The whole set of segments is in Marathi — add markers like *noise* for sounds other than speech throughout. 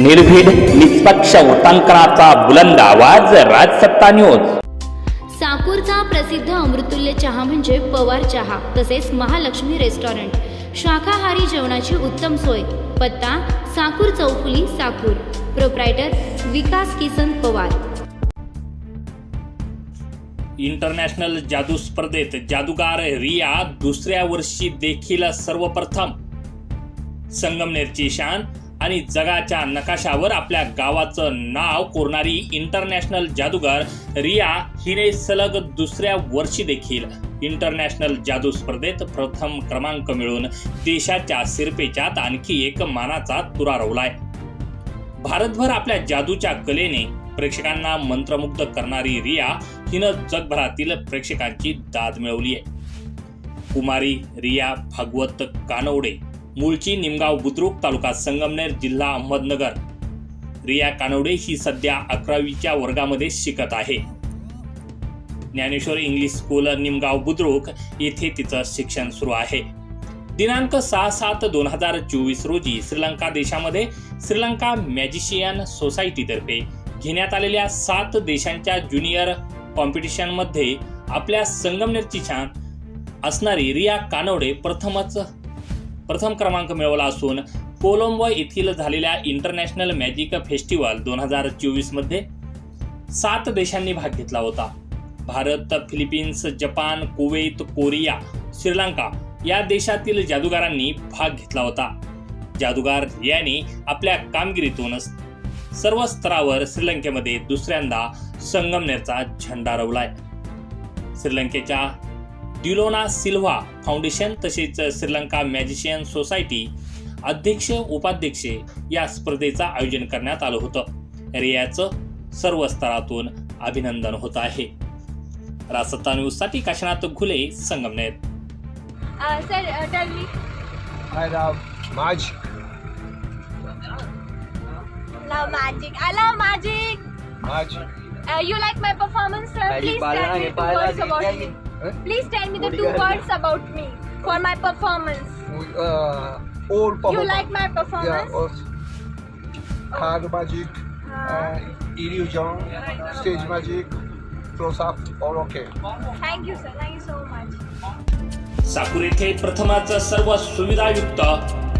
निर्भीड निष्पक्ष उटंकनाचा बुलंद आवाज राजसत्ता न्यूज. साकूरचा प्रसिद्ध अमृतुल्य चहा म्हणजे पवार चहा तसेच महालक्ष्मी रेस्टॉरंट. शाकाहारी जेवणाची उत्तम सोय. पत्ता साकूर चौफुली साकूर. प्रोप्रायटर विकास किसन पवार. इंटरनॅशनल जादू स्पर्धेत जादूगार रिया दुसऱ्या वर्षी देखील सर्वप्रथम. संगमनेरची शान आणि जगाच्या नकाशावर आपल्या गावाचं नाव कोरणारी इंटरनॅशनल जादूगार रिया हिने सलग दुसऱ्या वर्षी देखील इंटरनॅशनल जादू स्पर्धेत प्रथम क्रमांक मिळवून देशाच्या सिरपेच्यात आणखी एक मानाचा तुरा रोवलाय. भारतभर आपल्या जादूच्या कलेने प्रेक्षकांना मंत्रमुग्ध करणारी रिया हिनं जगभरातील प्रेक्षकांची दाद मिळवली आहे कुमारी रिया भागवत कानवडे मूळची निमगाव बुद्रुक तालुका संगमनेर जिल्हा अहमदनगर. रिया कानवडे ही सध्या अकरावीच्या वर्गामध्ये शिकत आहे. ज्ञानेश्वर इंग्लिश स्कूल निमगाव बुद्रुक येथे तिचं शिक्षण सुरू आहे. दिनांक सहा सात दोन हजार चोवीस रोजी श्रीलंका देशामध्ये श्रीलंका मॅजिशियन सोसायटीतर्फे घेण्यात आलेल्या सात देशांच्या ज्युनियर कॉम्पिटिशनमध्ये आपल्या संगमनेरची छान असणारी रिया कानवडे प्रथमच प्रथम क्रमांक मिळवला असून कोलंबो येथील झालेल्या इंटरनॅशनल मॅजिक फेस्टिवल दोन हजार चोवीसमध्ये सात देशांनी भाग घेतला होता. Bharat Philippines Japan Kuwait Korea Sri Lanka या देशातील जादूगारांनी भाग घेतला होता. जादूगार यांनी आपल्या कामगिरीतून सर्व स्तरावर श्रीलंकेमध्ये दुसऱ्यांदा संगमनेरचा झेंडा रवलाय. श्रीलंकेच्या डिलोना सिल्वा फाउंडेशन तसेच श्रीलंका मॅजिशियन सोसायटी अध्यक्ष उपाध्यक्ष या स्पर्धेचं आयोजन करण्यात आलं होतं. रियाचं सर्व स्तरातून अभिनंदन होत आहे. राजसत्ता न्यूजसाठी Kashnath Ghule Sangamner you like my performance Eh? Please tell me the two words about me for my performance. Uh, all You performance. like my Yeah, performance? all. Hard magic, Uh, uh, illusion, stage magic, close up, all okay. thank you, sir. Thank you so much. Sakur येथे प्रथमच सर्व सुविधायुक्त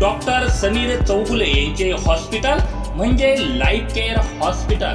डॉक्टर समीर चौगुले यांचे हॉस्पिटल म्हणजे लाईफ केअर हॉस्पिटल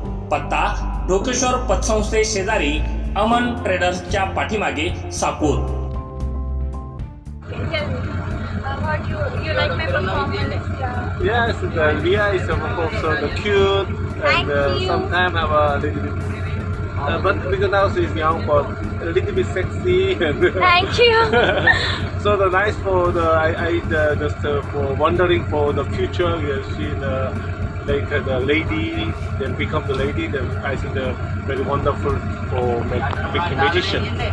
पत्ता ढोकेश्वर पतसंस्थे शेजारी अमन ट्रेडर्सच्या पाठीमागे Sakur Tell me. Uh, what you you like my performance? Yeah. Yes, the Leah is of course so the cute Thank and uh, you. sometimes have a little bit. Uh, but because now she's young, but a little bit sexy. And Thank you. *laughs* so the nice for the I, I uh, just uh, for wondering for the future. Yes, she the like uh, the lady, then become the lady. Then I think the very wonderful for make, become magician. Okay.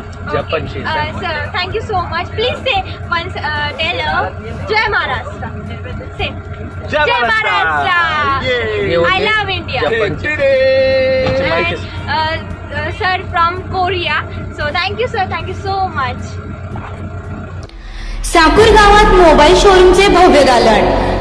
Uh, sir, thank you so much. Please say once. Uh, tell her Jai Maharashtra. Say. Jai Jai Maharashtra! Maharashtra. Yay! I love India. Today. And, uh, uh, sir from Korea. So thank you, sir. Thank you so much. Sakur गावात मोबाईल शोरूमचे भव्य दालन